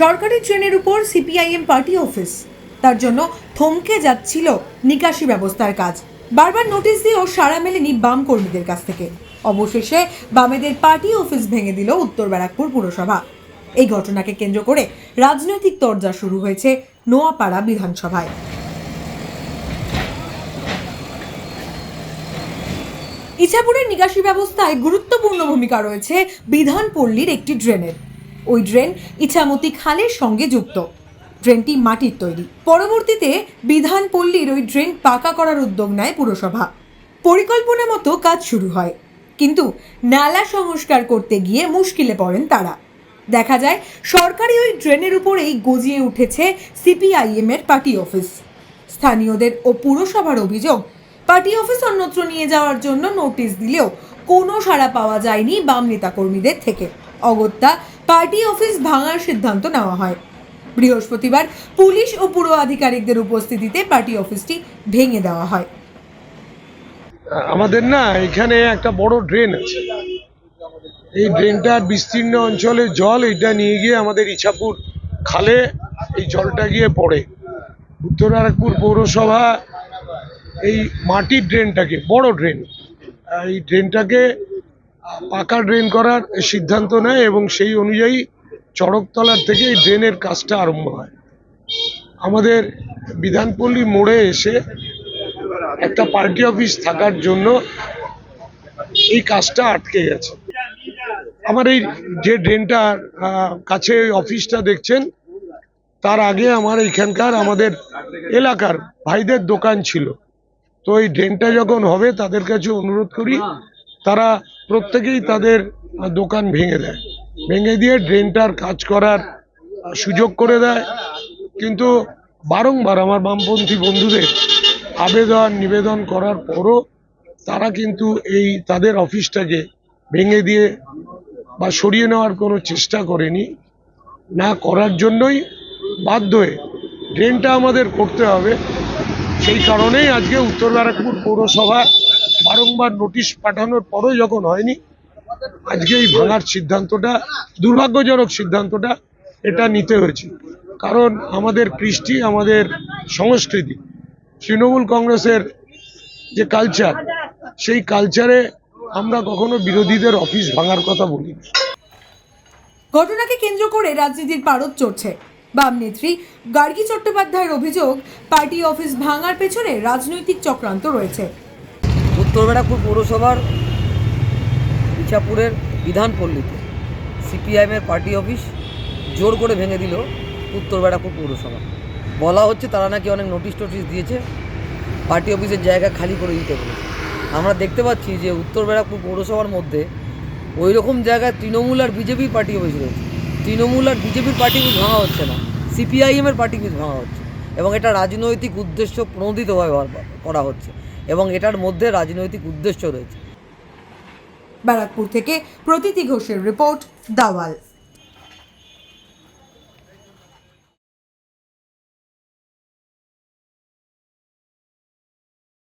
সরকারি ট্রেনের উপর সিপিআইএম পার্টি অফিস। তার জন্য থমকে যাচ্ছিল নিকাশি ব্যবস্থার কাজ। বারবার নোটিশ দিয়েও সাড়া মেলেনি বাম কর্মীদের কাছ থেকে। অবশেষে বামেদের পার্টি অফিস ভেঙে দিল উত্তর ব্যারাকপুর পুরসভা। এই ঘটনাকে কেন্দ্র করে রাজনৈতিক তরজা শুরু হয়েছে নোয়াপাড়া বিধানসভায়। ইছাপুরের নিকাশি ব্যবস্থায় গুরুত্বপূর্ণ ভূমিকা রয়েছে বিধানপল্লীর একটি ড্রেনের। ওই ড্রেন ইছামতি খালের সঙ্গে যুক্ত। ড্রেনটি মাটির তৈরি। পরবর্তীতে বিধানপল্লীর ওই ড্রেন পাকা করার উদ্যোগ নেয় পুরসভা। পরিকল্পনা মতো কাজ শুরু হয়। কিন্তু নালা সংস্কার করতে গিয়ে মুশকিলে পড়েন তারা। দেখা যায়, সরকারি ওই ড্রেনের উপরেই গজিয়ে উঠেছে সিপিআইএম এর পার্টি অফিস। স্থানীয়দের ও পুরসভার অভিযোগ, পার্টি অফিস অন্যত্র নিয়ে যাওয়ার জন্য নোটিশ দিলেও কোনো সাড়া পাওয়া যায়নি বাম নেতাকর্মীদের থেকে। অগত্যা পার্টি অফিস ভাঙার সিদ্ধান্ত নেওয়া হয়। বৃহস্পতিবার পুলিশ ও পুর আধিকারিকদের উপস্থিতিতে পার্টি অফিসটি ভেঙে দেওয়া হয়। আমাদের না এখানে একটা বড় ড্রেন আছে। এই ড্রেনটার বিস্তীর্ণ অঞ্চলে জল এটা নিয়ে গিয়ে আমাদের ইছাপুর খালে এই জলটা গিয়ে পড়ে। উত্তর ব্যারাকপুর পৌরসভা এই মাটির ড্রেনটাকে, বড় ড্রেন। এই ড্রেনটাকে পাকা ড্রেন করার সিদ্ধান্ত নেয় এবং সেই অনুযায়ী চড়কতলার থেকে এই ড্রেনের কাজটা আরম্ভ হয়। আমাদের বিধানপল্লী মোড়ে এসে একটা পার্টি অফিস থাকার জন্য এই কাজটা আটকে গেছে। আমার এই যে ড্রেনটার কাছে অফিসটা দেখছেন, তার আগে আমার এখানকার আমাদের এলাকার ভাইদের দোকান ছিল। তো এই ড্রেনটা যখন হবে, তাদের কাছে অনুরোধ করি, তারা প্রত্যেকেই তাদের দোকান ভেঙে দেয়। ভেঙে দিয়ে ড্রেনটার কাজ করার সুযোগ করে দেয়। কিন্তু বারংবার আমার বামপন্থী বন্ধুদের আবেদন, নিবেদন করার পরও তারা কিন্তু এই তাদের অফিসটাকে ভেঙে দিয়ে বা সরিয়ে নেওয়ার কোনো চেষ্টা করেনি। না করার জন্যই বাধ্য হয়ে ড্রেনটা আমাদের করতে হবে। সেই কারণেই আজকে উত্তর ব্যারাকপুর পৌরসভা বারংবার নোটিশ পাঠানোর পরও যখন হয়নি, আজকে এই ভাঙার সিদ্ধান্তটা, দুর্ভাগ্যজনক সিদ্ধান্তটা এটা নিতে হয়েছে। কারণ আমাদের কৃষ্টি, আমাদের সংস্কৃতি, তৃণমূল কংগ্রেসের যে কালচার সেই কালচারে আমরা কখনো বিরোধীদের অফিস ভাঙার কথা বলি ঘটনাকে কেন্দ্র করে রাজনীতির পারদ চড়ছে। বাম নেত্রী গার্গী চট্টোপাধ্যায়ের অভিযোগ, পার্টি অফিস ভাঙার পেছনে রাজনৈতিক চক্রান্ত রয়েছে। উত্তর ব্যারাকপুর পৌরসভার ইছাপুরের বিধানপল্লীতে সিপিআইএমের পার্টি অফিস জোর করে ভেঙে দিল উত্তর ব্যারাকপুর পৌরসভা। বলা হচ্ছে তারা নাকি অনেক নোটিশ টোটিশ দিয়েছে, পার্টি অফিসের জায়গা খালি করে দিতে বলেছে। আমরা দেখতে পাচ্ছি যে উত্তর ব্যারাকপুর পৌরসভার মধ্যে ওই রকম জায়গায় তৃণমূল আর বিজেপি পার্টি অফিস রয়েছে। তৃণমূল আর বিজেপির পার্টি অফিস ভাঙা হচ্ছে না, সিপিআইএমের পার্টি অফিস ভাঙা হচ্ছে এবং এটা রাজনৈতিক উদ্দেশ্য প্রণোদিতভাবে করা হচ্ছে। এবং এটার মধ্যে রাজনৈতিক উদ্দেশ্য রয়েছে। ব্যারাকপুর থেকে প্রতীতি ঘোষের রিপোর্ট দাওয়াল।